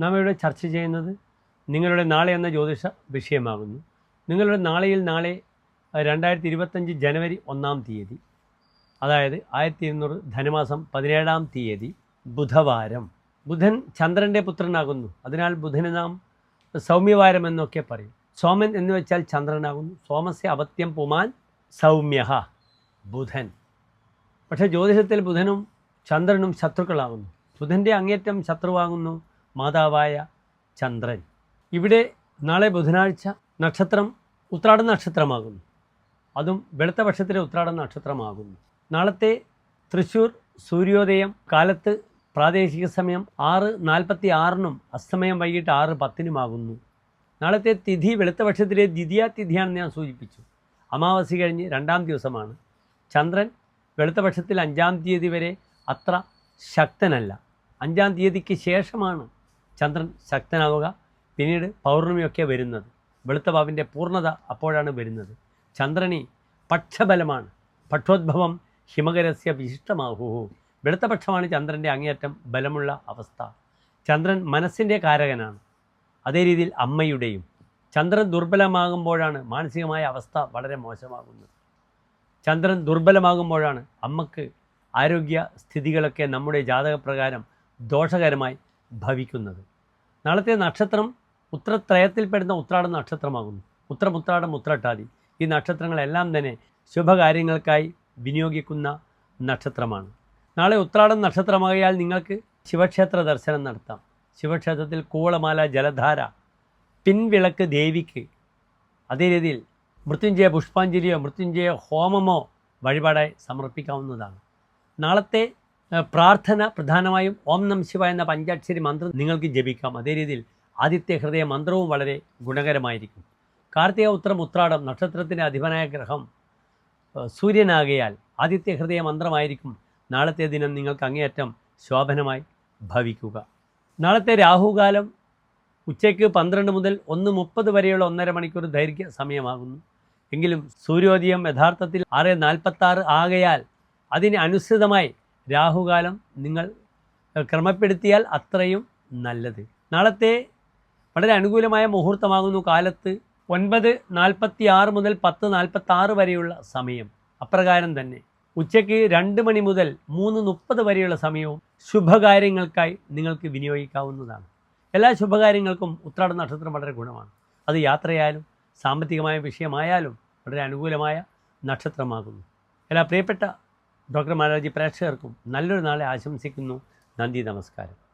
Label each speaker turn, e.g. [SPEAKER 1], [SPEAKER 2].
[SPEAKER 1] നാം ഇവിടെ ചർച്ച ചെയ്യുന്നത് നിങ്ങളുടെ നാളെ എന്ന ജ്യോതിഷ വിഷയമാകുന്നു. നിങ്ങളുടെ നാളെയിൽ നാളെ രണ്ടായിരത്തി ഇരുപത്തഞ്ച് ജനുവരി ഒന്നാം തീയതി അതായത് ആയിരത്തി ഇരുന്നൂറ് ധനുമാസം പതിനേഴാം തീയതി ബുധവാരം. ബുധൻ ചന്ദ്രന്റെ പുത്രനാകുന്നു. അതിനാൽ ബുധന് നാം സൗമ്യവാരം എന്നൊക്കെ പറയും. സോമൻ എന്ന് വെച്ചാൽ ചന്ദ്രനാകുന്നു. സോമസ്യ അവത്യം പുമാൻ സൗമ്യഹ ബുധൻ. പക്ഷേ ജ്യോതിഷത്തിൽ ബുധനും ചന്ദ്രനും ശത്രുക്കളാകുന്നു. ബുധന്റെ അങ്ങേറ്റം ശത്രുവാകുന്നു. മാതാവായ ചന്ദ്രൻ. ഇവിടെ നാളെ ബുധനാഴ്ച നക്ഷത്രം ഉത്രാട നക്ഷത്രമാകുന്നു. അതും വെളുത്ത പക്ഷത്തിലെ ഉത്രാട നക്ഷത്രമാകുന്നു. നാളത്തെ തൃശ്ശൂർ സൂര്യോദയം കാലത്ത് പ്രാദേശിക സമയം ആറ് നാൽപ്പത്തി ആറിനും അസ്തമയം വൈകിട്ട് ആറ് പത്തിനുമാകുന്നു. നാളത്തെ തിഥി വെളുത്ത പക്ഷത്തിലെ ദ്വിതീയ തിഥിയാണെന്ന് ഞാൻ സൂചിപ്പിച്ചു. അമാവാസി കഴിഞ്ഞ് രണ്ടാം ദിവസമാണ്. ചന്ദ്രൻ വെളുത്ത പക്ഷത്തിൽ അഞ്ചാം തീയതി വരെ അത്ര ശക്തനല്ല. അഞ്ചാം തീയതിക്ക് ശേഷമാണ് ചന്ദ്രൻ ശക്തനാവുക. പിന്നീട് പൗർണമിയൊക്കെ വരുന്നത്. വെളുത്ത പാവിന്റെ പൂർണത അപ്പോഴാണ് വരുന്നത്. ചന്ദ്രനി പക്ഷബലമാണ്. പക്ഷോദ്ഭവം ഹിമകരസ്യ വിശിഷ്ടമാഹു. വെളുത്ത പക്ഷമാണ് ചന്ദ്രന്റെ അങ്ങേയറ്റം ബലമുള്ള അവസ്ഥ. ചന്ദ്രൻ മനസ്സിന്റെ കാരകനാണ്. അതേ രീതിയിൽ അമ്മയുടെയും. ചന്ദ്രൻ ദുർബലമാകുമ്പോഴാണ് മാനസികമായ അവസ്ഥ വളരെ മോശമാകുന്നത്. ചന്ദ്രൻ ദുർബലമാകുമ്പോഴാണ് അമ്മയ്ക്ക് ആരോഗ്യ സ്ഥിതികളൊക്കെ നമ്മുടെ ജാതകപ്രകാരം ദോഷകരമായി ഭവിക്കുന്നത്. നാളത്തെ നക്ഷത്രം ഉത്രത്രയത്തിൽപ്പെടുന്ന ഉത്രാടം നക്ഷത്രമാകുന്നു. ഉത്രമുത്രാടം ഉത്രട്ടാതി. ഈ നക്ഷത്രങ്ങളെല്ലാം തന്നെ ശുഭകാര്യങ്ങൾക്കായി വിനിയോഗിക്കുന്ന നക്ഷത്രമാണ്. നാളെ ഉത്രാടം നക്ഷത്രമാകിയാൽ നിങ്ങൾക്ക് ശിവക്ഷേത്ര ദർശനം നടത്താം. ശിവക്ഷേത്രത്തിൽ കൂളമാല ജലധാര പിൻവിളക്ക് ദേവിക്ക്. അതേ രീതിയിൽ മൃത്യുഞ്ജയ പുഷ്പാഞ്ജലിയോ മൃത്യുഞ്ജയ ഹോമമോ വഴിപാടായി സമർപ്പിക്കാവുന്നതാണ്. നാളത്തെ പ്രാർത്ഥന പ്രധാനമായും ഓം നം ശിവ എന്ന പഞ്ചാക്ഷരി മന്ത്രം നിങ്ങൾക്ക് ജപിക്കാം. അതേ രീതിയിൽ ആദിത്യ ഹൃദയ മന്ത്രവും വളരെ ഗുണകരമായിരിക്കും. കാർത്തിക ഉത്രം ഉത്രാടം നക്ഷത്രത്തിന്റെ അധിപനായ ഗ്രഹം സൂര്യനാകയാൽ ആദിത്യ ഹൃദയ മന്ത്രമായിരിക്കും. നാളത്തെ ദിനം നിങ്ങൾക്ക് അങ്ങേയറ്റം ശോഭനമായി ഭവിക്കുക. നാളത്തെ രാഹുകാലം ഉച്ചയ്ക്ക് പന്ത്രണ്ട് മുതൽ ഒന്ന് മുപ്പത് വരെയുള്ള ഒന്നര മണിക്കൂർ ദൈർഘ്യ സമയമാകുന്നു. എങ്കിലും സൂര്യോദയം യഥാർത്ഥത്തിൽ ആറ് നാൽപ്പത്താറ് ആകയാൽ അതിന് അനുസൃതമായി രാഹുകാലം നിങ്ങൾ ക്രമപ്പെടുത്തിയാൽ അത്രയും നല്ലത്. നാളത്തെ വളരെ അനുകൂലമായ മുഹൂർത്തമാകുന്നു കാലത്ത് ഒൻപത് നാൽപ്പത്തി ആറ് മുതൽ പത്ത് നാൽപ്പത്തി ആറ് വരെയുള്ള സമയം. അപ്രകാരം തന്നെ ഉച്ചയ്ക്ക് രണ്ട് മണി മുതൽ മൂന്ന് മുപ്പത് വരെയുള്ള സമയവും ശുഭകാര്യങ്ങൾക്കായി നിങ്ങൾക്ക് വിനിയോഗിക്കാവുന്നതാണ്. എല്ലാ ശുഭകാര്യങ്ങൾക്കും ഉത്രാട നക്ഷത്രം വളരെ ഗുണമാണ്. അത് യാത്രയായാലും സാമ്പത്തികമായ വിഷയമായാലും വളരെ അനുകൂലമായ നക്ഷത്രമാകുന്നു. എല്ലാ പ്രിയപ്പെട്ട ഡോക്ടർ മാരാജി പ്രേക്ഷകർക്കും നല്ലൊരു നാളെ ആശംസിക്കുന്നു. നന്ദി നമസ്കാരം.